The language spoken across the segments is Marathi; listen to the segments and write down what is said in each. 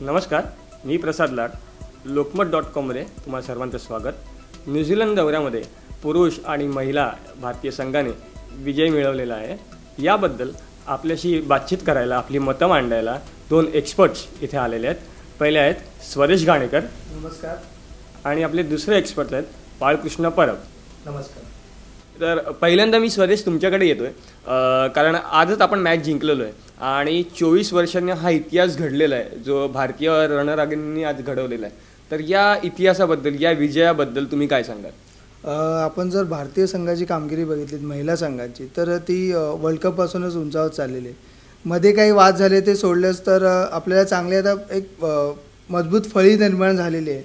नमस्कार मी प्रसाद लाड. लोकमत डॉट कॉममध्ये तुम्हाला सर्वांचं स्वागत. न्यूझीलंड दौऱ्यामध्ये पुरुष आणि महिला भारतीय संघाने विजय मिळवलेला आहे. याबद्दल आपल्याशी बातचीत करायला आपली मतं मांडायला दोन एक्सपर्ट्स इथे आलेले आहेत. पहिले आहेत स्वदेश घाणेकर नमस्कार. आणि आपले दुसरे एक्सपर्ट आहेत बाळकृष्ण परब. नमस्कार. तर पहिल्यांदा मी स्वदेश तुमच्याकडे येतो आहे कारण आजच आपण मॅच जिंकलेलो आहे. आणि चोवीस वर्षांनी हा इतिहास घडलेला आहे. जो भारतीय रणरागिणींनी आज घडवलेला आहे. तर या इतिहासाबद्दल या विजयाबद्दल तुम्ही काय सांगाल? आपण जर भारतीय संघाची कामगिरी बघितली महिला संघाची तर ती वर्ल्ड कपपासूनच उंचावत चाललेली आहे. मध्ये काही वाद झाले ते सोडलेच तर आपल्याला चांगले आता एक मजबूत फळी निर्माण झालेली आहे.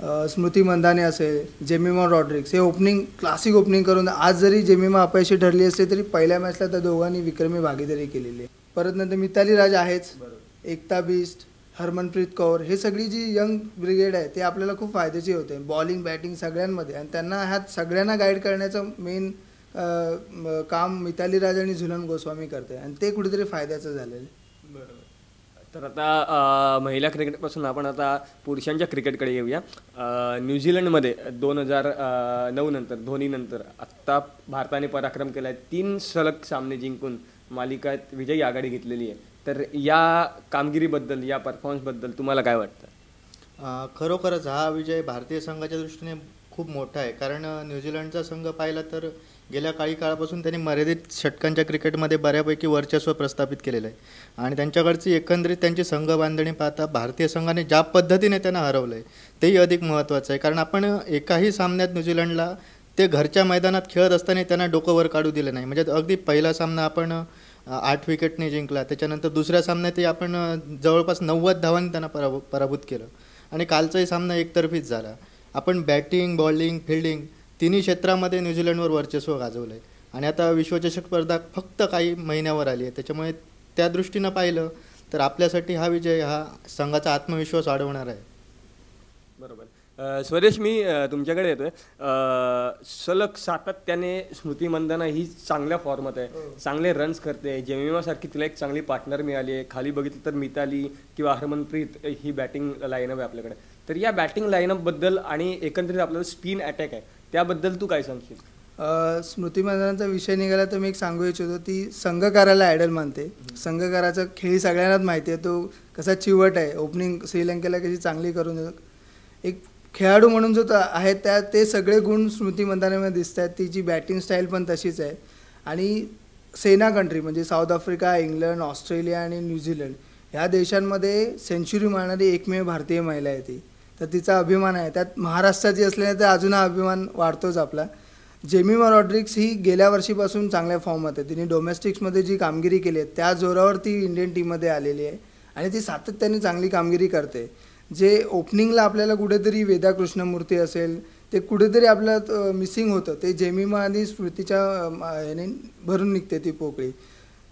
स्मृती मंदाने असेल जेमिमा रॉड्रिक्स हे ओपनिंग क्लासिक ओपनिंग करून आज जरी जेमिमा अपयशी ठरली असली तरी पहिल्या मॅचला त्या दोघांनी विक्रमी भागीदारी केलेली आहे. परत नंतर मिताली राज आहेच एकता बिस्ट हरमनप्रीत कौर हे सगळी जी यंग ब्रिगेड आहे ते आपल्याला खूप फायद्याची होते. बॉलिंग बॅटिंग सगळ्यांमध्ये. आणि त्यांना ह्यात सगळ्यांना गाईड करण्याचं मेन काम मिताली राज आणि झुलन गोस्वामी करते आणि ते कुठेतरी फायद्याचं झालेलं आहे. तर आता महिला क्रिकेटपासून आपण आता पुरुषांच्या क्रिकेटकडे येऊया. न्यूझीलंडमध्ये दोन हजार नऊ नंतर धोनीनंतर आत्ता भारताने पराक्रम केला आहे तीन सलग सामने जिंकून मालिकात विजयी आघाडी घेतलेली आहे. तर या कामगिरीबद्दल या परफॉर्मन्सबद्दल तुम्हाला काय वाटतं? खरोखरच हा विजय भारतीय संघाच्या दृष्टीने खूप मोठा आहे. कारण न्यूझीलंडचा संघ पाहिला तर गेल्या काही काळापासून त्यांनी मर्यादित षटकांच्या क्रिकेटमध्ये बऱ्यापैकी वर्चस्व प्रस्थापित केलेलं आहे. आणि त्यांच्याकडची एकंदरीत त्यांची संघ बांधणी पाहता भारतीय संघाने ज्या पद्धतीने त्यांना हरवलं आहे तेही अधिक महत्त्वाचं आहे. कारण आपण एकाही सामन्यात न्यूझीलंडला ते घरच्या मैदानात खेळत असताना त्यांना डोकं वर काढू दिलं नाही. म्हणजे अगदी पहिला सामना आपण आठ विकेटने जिंकला त्याच्यानंतर दुसऱ्या सामन्यातही आपण जवळपास नव्वद धावांनी त्यांना पराभू पराभूत केलं. आणि कालचाही सामना एकतर्फीच झाला. आपण बॅटिंग बॉलिंग फिल्डिंग तिन्ही क्षेत्रामध्ये न्यूझीलंडवर वर्चस्व गाजवलं आहे आणि आता विश्वचषक स्पर्धा फक्त काही महिन्यावर आली आहे. त्याच्यामुळे त्या दृष्टीनं पाहिलं तर आपल्यासाठी हा विजय हा संघाचा आत्मविश्वास वाढवणार आहे. बरोबर. स्वदेश मी तुमच्याकडे येतोय. सलग सातत्याने स्मृती मंदाना ही चांगल्या फॉर्मात आहे. चांगले रन्स करते. जेमिमासारखी तिला एक चांगली पार्टनर मिळाली आहे. खाली बघितलं तर मिताली किंवा हरमनप्रीत ही बॅटिंग लाईनअप आहे आपल्याकडे. तर या बॅटिंग लाईनअपबद्दल आणि एकंदरीत आपल्याला स्पिन अटॅक आहे. त्याबद्दल तू काय सांगशील? स्मृती मंदानाचा विषय निघाला तर मी एक सांगू इच्छितो ती संघकाराला आयडल मानते. संघकाराचा खेळ सगळ्यांनाच माहिती आहे. तो कसा चिवट आहे. ओपनिंग श्रीलंकेला कशी चांगली करून देतो. एक खेळाडू म्हणून जो आहे त्या ते सगळे गुण स्मृती मंदानामध्ये दिसत आहेत. तिची बॅटिंग स्टाईल पण तशीच आहे. आणि सेना कंट्री म्हणजे साऊथ आफ्रिका इंग्लंड ऑस्ट्रेलिया आणि न्यूझीलंड ह्या देशांमध्ये सेंच्युरी मारणारी एकमेव भारतीय महिला आहे ती. तर तिचा अभिमान आहे. त्यात महाराष्ट्राची असल्याने तर अजून हा अभिमान वाढतोच आपला. जेमिमा रॉड्रिक्स ही गेल्या वर्षीपासून चांगल्या फॉर्ममध्ये आहे. तिने डोमेस्टिक्समध्ये जी कामगिरी केली आहे त्या जोरावर ती इंडियन टीममध्ये आलेली आहे. आणि ती सातत्याने चांगली कामगिरी करते. जे ओपनिंगला आपल्याला कुठेतरी वेदा कृष्णमूर्ती असेल ते कुठेतरी आपल्याला मिसिंग होतं. ते जेमिमा आणि स्मृतीच्या याने भरून निघते ती पोकळी.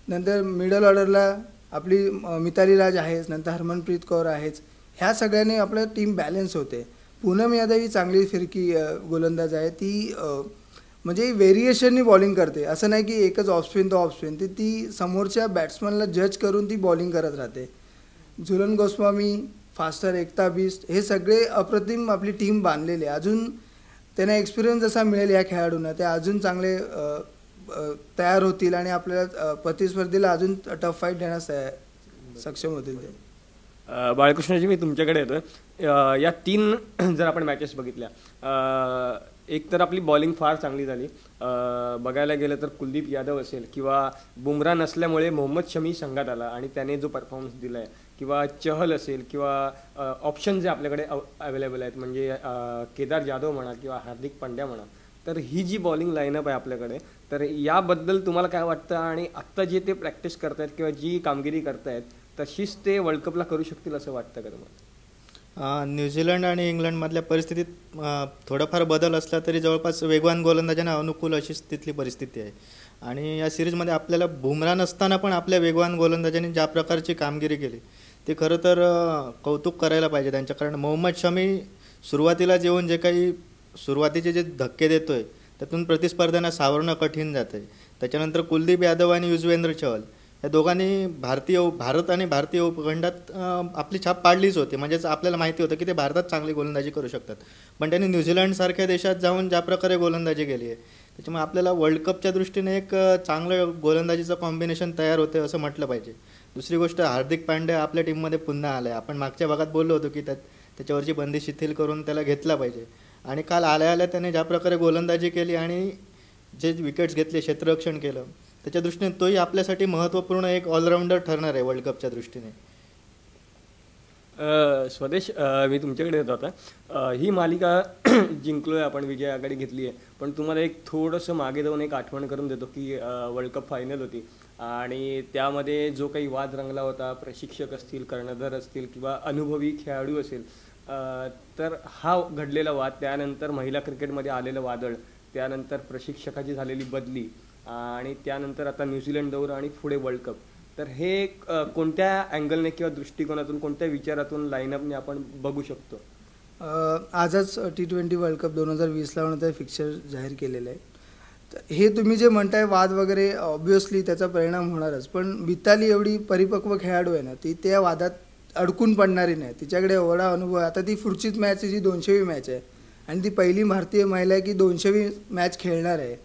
नंतर मिडल ऑर्डरला आपली मिताली राज आहेच नंतर हरमनप्रीत कौर आहेच. ह्या सगळ्याने आपलं टीम बॅलन्स होते. पूनम यादव ही चांगली फिरकी गोलंदाज आहे. ती म्हणजे व्हेरिएशननी बॉलिंग करते. असं नाही की एकच ऑफस्पिन तो ऑफस्पिन ती ती समोरच्या बॅट्समनला जज करून ती बॉलिंग करत राहते. झुलन गोस्वामी फास्टर एकता बिस्ट हे सगळे अप्रतिम आपली टीम बांधलेली. आहे अजून त्यांना एक्सपिरियन्स जसा मिळेल या खेळाडूंना ते अजून चांगले तयार होतील आणि आपल्याला प्रतिस्पर्धीला अजून टफ फाईट देण्यास सक्षम होतील ते. बाळकृष्णजी मी तुमच्याकडे येतोय. या तीन जर आपण मॅचेस बघितल्या एक तर आपली बॉलिंग फार चांगली झाली. बघायला गेलं तर कुलदीप यादव असेल किंवा बुमरा नसल्यामुळे मोहम्मद शमी संघात आला आणि त्याने जो परफॉर्मन्स दिला आहे किंवा चहल असेल किंवा ऑप्शन जे आपल्याकडे अवेलेबल आहेत म्हणजे केदार जाधव म्हणा किंवा हार्दिक पांड्या म्हणा तर ही जी बॉलिंग लाईनअप आहे आपल्याकडे तर याबद्दल तुम्हाला काय वाटतं आणि आत्ता जे ते प्रॅक्टिस करतायत किंवा जी कामगिरी करतायत तशीच ते वर्ल्ड कपला करू शकतील असं वाटतं का तुम्हाला? न्यूझीलंड आणि इंग्लंडमधल्या परिस्थितीत थोडाफार बदल असला तरी जवळपास वेगवान गोलंदाजांना अनुकूल अशीच तिथली परिस्थिती आहे. आणि या सिरीजमध्ये आपल्याला बुमरा नसताना पण आपल्या वेगवान गोलंदाजांनी ज्या प्रकारची कामगिरी केली ते खरं तर कौतुक करायला पाहिजे त्यांच्या कारण मोहम्मद शमी सुरुवातीला जेवून जे काही सुरुवातीचे जे धक्के देतोय त्यातून प्रतिस्पर्ध्यांना सावरणं कठीण जातं आहे त्याच्यानंतर कुलदीप यादव आणि युजवेंद्र चहल या दोघांनी भारतीय उप- भारत आणि भारतीय उपखंडात आपली छाप पाडलीच होती. म्हणजेच आपल्याला माहिती होतं की ते भारतात चांगली गोलंदाजी करू शकतात. पण त्यांनी न्यूझीलंडसारख्या देशात जाऊन ज्या प्रकारे गोलंदाजी केली आहे त्याच्यामुळे आपल्याला वर्ल्ड कपच्या दृष्टीने एक चांगलं गोलंदाजीचं कॉम्बिनेशन तयार होते असं म्हटलं पाहिजे. दुसरी गोष्ट हार्दिक पांड्या आपल्या टीममध्ये पुन्हा आला आहे आपण मागच्या भागात बोललो होतो की त्यात त्याच्यावरची बंदी शिथिल करून त्याला घेतला पाहिजे. आणि काल आल्या आल्या त्याने ज्या प्रकारे गोलंदाजी केली आणि जे विकेट्स घेतले क्षेत्ररक्षण केलं त्याच्या दृष्टीने तोही आपल्यासाठी महत्त्वपूर्ण एक ऑलराऊंडर ठरणार आहे वर्ल्ड कपच्या दृष्टीने. स्वदेश मी तुमच्याकडे येतो आता ही मालिका जिंकलो आहे आपण विजय आघाडी घेतली आहे पण तुम्हाला एक थोडंसं मागे जाऊन एक आठवण करून देतो की वर्ल्ड कप फायनल होती. आणि त्यामध्ये जो काही वाद रंगला होता प्रशिक्षक असतील कर्णधार असतील किंवा अनुभवी खेळाडू असेल तर हा घडलेला वाद त्यानंतर महिला क्रिकेटमध्ये आलेलं वादळ त्यानंतर प्रशिक्षकाची झालेली बदली आणि त्यानंतर आता न्यूझीलंड दौरा आणि पुढे वर्ल्ड कप. तर हे कोणत्या अँगलने किंवा दृष्टिकोनातून कोणत्या विचारातून लाईनअपने आपण बघू शकतो? आजच टी ट्वेंटी वर्ल्ड कप दोन हजार वीसला होणारा फिक्चर जाहीर केलेलं आहे. तर हे तुम्ही जे म्हणताय वाद वगैरे ऑब्वियसली त्याचा परिणाम होणारच. पण मिताली एवढी परिपक्व खेळाडू आहे ना ती त्या वादात अडकून पडणारी नाही. तिच्याकडे एवढा अनुभव आहे. आता ती पुढचीच मॅच जी दोनशेवी मॅच आहे. आणि ती पहिली भारतीय महिला आहे की दोनशेवी मॅच खेळणार आहे.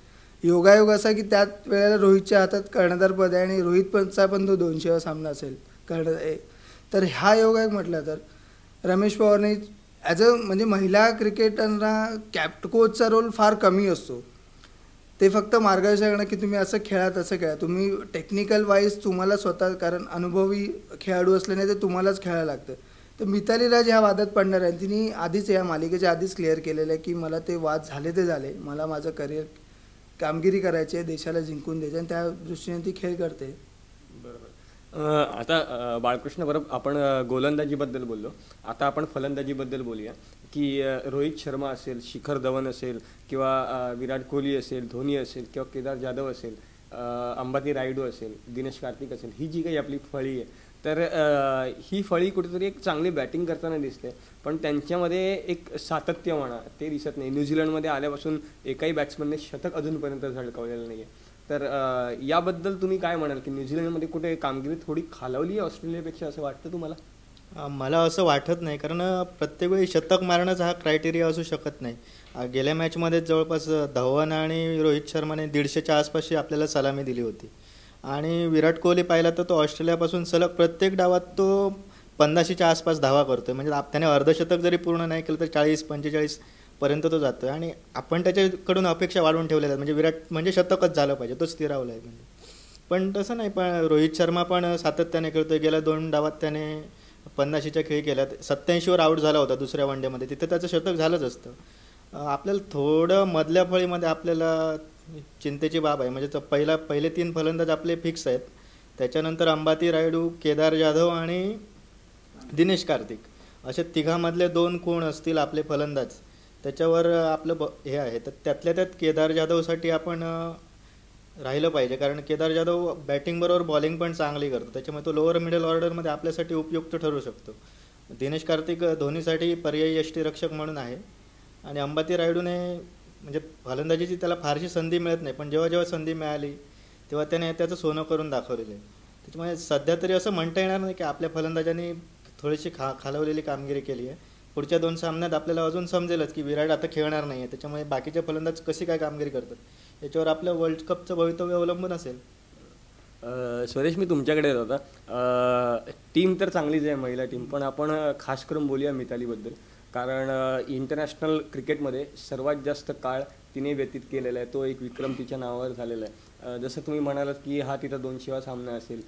योगायोग असा की त्याच वेळेला रोहितच्या हातात कर्णधारपद आहे आणि रोहित पंतचा पण तो दोनशेवा सामना असेल कर्ण ए- तर हा योगायोग म्हटला तर रमेश पवारने ॲज अ म्हणजे महिला क्रिकेटरना कॅप्ट कोचचा रोल फार कमी असतो. ते फक्त मार्गदर्शन करणं की तुम्ही असं खेळा तसं खेळा. तुम्ही टेक्निकल वाईज तुम्हाला स्वतः कारण अनुभवी खेळाडू असल्याने ते तुम्हालाच खेळायला लागतं. तर मिताली राज ह्या वादात पडणार आहे तिने आधीच या मालिकेच्या आधीच क्लिअर केलेलं आहे की मला ते वाद झाले ते झाले. मला माझं करिअर कामगिरी करायची आहे देशाला जिंकून द्यायची आणि त्या दृष्टीने ती खेळ करते. अ, आता बाळकृष्ण बरोबर आपण गोलंदाजीबद्दल बोललो. आता आपण फलंदाजीबद्दल बोलूया. की रोहित शर्मा असेल शिखर धवन असेल किंवा विराट कोहली असेल धोनी असेल किंवा केदार जाधव असेल अंबाती रायडू असेल दिनेश कार्तिक असेल ही जी काही आपली फळी आहे तर ही फळी कुठेतरी एक चांगली बॅटिंग करताना दिसते. पण त्यांच्यामध्ये एक सातत्य म्हणा ते दिसत नाही. न्यूझीलंडमध्ये आल्यापासून एकाही बॅट्समनने शतक अजूनपर्यंत झळकावलेलं नाही आहे तर याबद्दल तुम्ही काय म्हणाल की न्यूझीलंडमध्ये कुठे कामगिरी थोडी खालावली आहे ऑस्ट्रेलियापेक्षा असं वाटतं तुम्हाला? मला असं वाटत नाही. कारण प्रत्येक वेळी शतक मारणंच हा क्रायटेरिया असू शकत नाही. गेल्या मॅचमध्ये जवळपास धवन आणि रोहित शर्माने दीडशेच्या आसपासची आपल्याला सलामी दिली होती. आणि विराट कोहली पाहिला तर तो ऑस्ट्रेलियापासून सलग प्रत्येक डावात तो पन्नाशीच्या आसपास धावा करतोय. म्हणजे आप- त्याने अर्धशतक जरी पूर्ण नाही केलं तर चाळीस पंचेचाळीस पर्यंत तो जातोय. आणि आपण त्याच्याकडून अपेक्षा वाढवून ठेवलेल्या आहेत. म्हणजे विराट म्हणजे शतकच झालं पाहिजे. तो स्थिरावला आहे म्हणजे. पण तसं नाही पण रोहित शर्मा पण सातत्याने खेळतोय. गेल्या दोन डावात त्याने पन्नाशीच्या खेळी केल्यात सत्याऐंशीवर आऊट झाला होता दुसऱ्या वनडेमध्ये तिथे त्याचं शतक झालंच असतं. आपल्याला थोडं मधल्या फळीमध्ये आपल्याला चिंतेची बाब आहे. म्हणजे पहिला पहिले तीन फलंदाज आपले फिक्स आहेत. त्याच्यानंतर अंबाती रायडू केदार जाधव आणि दिनेश कार्तिक. असे तिघामधले दोन कोण असतील आपले फलंदाज? त्याच्यावर आपलं ब हे आहे. तर त्यातल्या त्यात केदार जाधवसाठी आपण राहिलं पाहिजे. कारण केदार जाधव बॅटिंगबरोबर बॉलिंग पण चांगली करतो. त्याच्यामुळे तो लोअर मिडल ऑर्डरमध्ये आपल्यासाठी उपयुक्त ठरू शकतो. दिनेश कार्तिक धोनीसाठी पर्यायी यष्टीरक्षक म्हणून आहे. आणि अंबाती रायडूने म्हणजे फलंदाजीची त्याला फारशी संधी मिळत नाही पण जेव्हा जेव्हा संधी मिळाली तेव्हा त्याने त्याचं सोनं करून दाखवलेलं आहे. त्याच्यामुळे सध्या तरी असं म्हणता येणार नाही की आपल्या फलंदाजांनी थोडीशी खा खालवलेली कामगिरी केली आहे. पुढच्या दोन सामन्यात आपल्याला अजून समजेलच की विराट आता खेळणार नाही आहे. त्याच्यामुळे बाकीचे फलंदाज कशी काय कामगिरी करतात? याच्यावर आपलं वर्ल्ड कपचं भवितव्य अवलंबून असेल. सुरेश मी तुमच्याकडे येत होता. टीम तर चांगलीच आहे महिला टीम. पण आपण खास करून बोलूया मितालीबद्दल. कारण इंटरनॅशनल क्रिकेटमध्ये सर्वात जास्त काळ तिने व्यतीत केलेला आहे. तो एक विक्रम तिच्या नावावर झालेला आहे. जसं तुम्ही म्हणालात की हा तिचा दोनशेवा सामना असेल.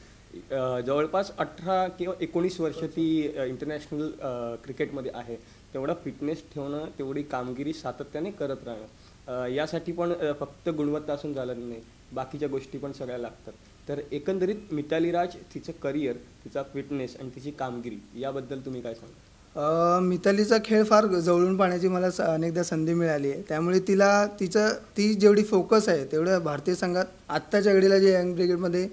जवळपास अठरा किंवा एकोणीस वर्ष ती इंटरनॅशनल क्रिकेटमध्ये आहे. तेवढा फिटनेस ठेवणं तेवढी कामगिरी सातत्याने करत राहणं. यासाठी पण फक्त गुणवत्ता असून झालं नाही. बाकीच्या गोष्टी पण सगळ्या लागतात. तर एकंदरीत मिताली राज तिचं करिअर तिचा फिटनेस आणि तिची कामगिरी याबद्दल तुम्ही काय सांगा मितालीचा खेळ फार जवळून पाहण्याची मला स- अनेकदा संधी मिळाली आहे. त्यामुळे तिला तिचं ती जेवढी फोकस आहे तेवढ्या भारतीय संघात आत्ताच्या घडीला जे यंग ब्रिगेडमध्ये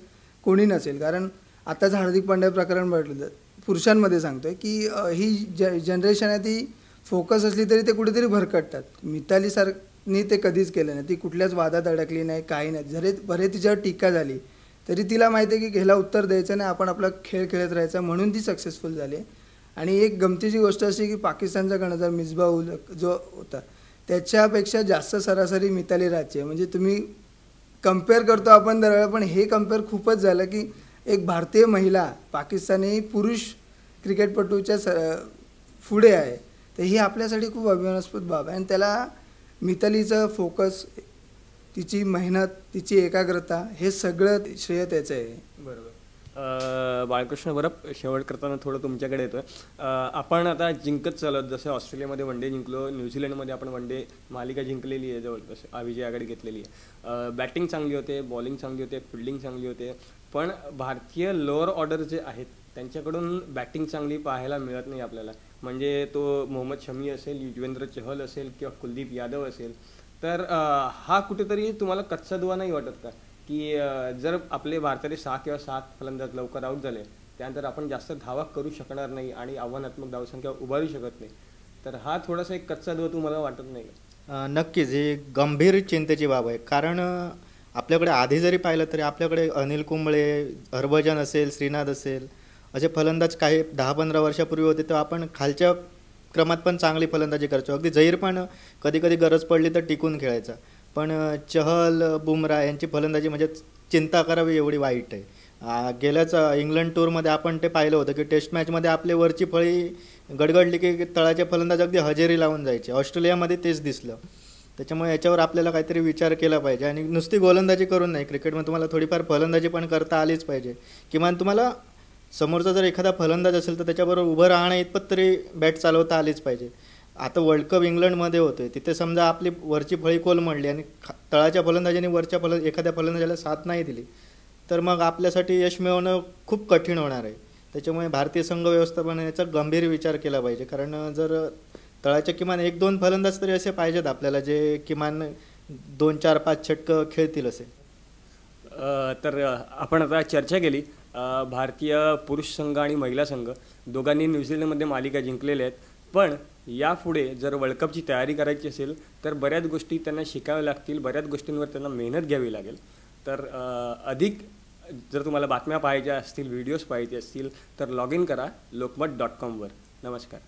कोणी नसेल. कारण आत्ताच हार्दिक पांड्या प्रकरण बघितलं पुरुषांमध्ये सांगतोय की ही ज जनरेशन आहे ती फोकस असली तरी ते कुठेतरी भरकटतात. मिताली ते कधीच केलं नाही. ती कुठल्याच वादात अडकली नाही काही नाही. जरी बरे तिच्यावर टीका झाली तरी तिला माहिती आहे की ह्याला उत्तर द्यायचं नाही. आपण आपला खेळ खेळत राहायचा म्हणून ती सक्सेसफुल झाली आणि एक गमतीची गोष्ट अशी की पाकिस्तानचा गण जर मिसबा उल जो होता त्याच्यापेक्षा जास्त सरासरी मिताली राजची. आहे म्हणजे तुम्ही कंपेअर करतो आपण दरवेळा पण हे कंपेअर खूपच झालं की एक भारतीय महिला पाकिस्तानी पुरुष क्रिकेटपटूच्या स पुढे आहे. तर ही आपल्यासाठी खूप अभिमानास्पद बाब आहे. आणि त्याला मितालीचं फोकस तिची मेहनत तिची एकाग्रता हे सगळं श्रेय त्याचं आहे. बरोबर. बाळकृष्ण बरं शेवट करताना थोडं तुमच्याकडे येतं आपण आता जिंकत चालत जसं ऑस्ट्रेलियामध्ये वन डे जिंकलो न्यूझीलंडमध्ये आपण वन डे मालिका जिंकलेली आहे जवळपास आ विजय आघाडी घेतलेली आहे. बॅटिंग चांगली होते बॉलिंग चांगली होते फिल्डिंग चांगली होते पण भारतीय लोअर ऑर्डर जे आहेत त्यांच्याकडून बॅटिंग चांगली पाहायला मिळत नाही आपल्याला. म्हणजे तो मोहम्मद शमी असेल युजवेंद्र चहल असेल किंवा कुलदीप यादव असेल तर हा कुठेतरी तुम्हाला कच्चा दुवा नाही वाटत का? की जर आपले भारताचे सहा किंवा सात फलंदाज लवकर आऊट झाले त्यानंतर आपण जास्त धावा करू शकणार नाही आणि आव्हानात्मक धावसंख्या उभारू शकत नाही तर हा थोडासा एक कच्चा दुवा तुम्हाला वाटत नाही. नक्कीच. ही गंभीर चिंतेची बाब आहे. कारण आपल्याकडे आधी जरी पाहिलं तरी आपल्याकडे अनिल कुंबळे हरभजन असेल श्रीनाथ असेल असे फलंदाज काही दहा पंधरा वर्षापूर्वी होते तेव्हा आपण खालच्या क्रमात पण चांगली फलंदाजी करायचो. अगदी जहीर पण कधी कधी गरज पडली तर टिकून खेळायचा. पण चहल बुमरा यांची फलंदाजी म्हणजे चिंता करावी एवढी वाईट आहे. गेल्याच इंग्लंड टूरमध्ये आपण ते पाहिलं होतं की टेस्ट मॅचमध्ये आपले वरची फळी गडगडली की तळाचे फलंदाज अगदी हजेरी लावून जायचे. ऑस्ट्रेलियामध्ये तेच दिसलं. त्याच्यामुळे याच्यावर आपल्याला काहीतरी विचार केला पाहिजे आणि नुसती गोलंदाजी करून नाही. क्रिकेटमध्ये तुम्हाला थोडीफार फलंदाजी पण करता आलीच पाहिजे. किमान तुम्हाला समोरचा जर एखादा फलंदाज असेल तर त्याच्याबरोबर उभं राहणं इतपत तरी बॅट चालवता आलीच पाहिजे. आता वर्ल्ड कप इंग्लंडमध्ये होतोय. तिथे समजा आपली वरची फळी कोलमडली आणि तळाच्या फलंदाजाने वरच्या फलंद एखाद्या फलंदाजाला साथ नाही दिली तर मग आपल्यासाठी यश मिळवणं खूप कठीण होणार आहे. त्याच्यामुळे भारतीय संघ व्यवस्थापनाचा गंभीर विचार केला पाहिजे. कारण जर तळाच्या किमान एक दोन फलंदाज तरी असे पाहिजेत आपल्याला जे किमान दोन चार पाच षटकं खेळतील असे. तर आपण आता चर्चा केली. भारतीय पुरुष संघ आणि महिला संघ दोघांनी न्यूझीलंडमध्ये मालिका जिंकलेल्या आहेत. पण यापुढे जर वर्ल्ड कपची तयारी करायची असेल तर बऱ्याच गोष्टी त्यांना शिकाव्या लागतील बऱ्याच गोष्टींवर त्यांना मेहनत घ्यावी लागेल. तर अधिक जर तुम्हाला बातम्या पाहायच्या असतील व्हिडिओज पाहायचे असतील तर लॉग इन करा लोकमत डॉट कॉमवर नमस्कार.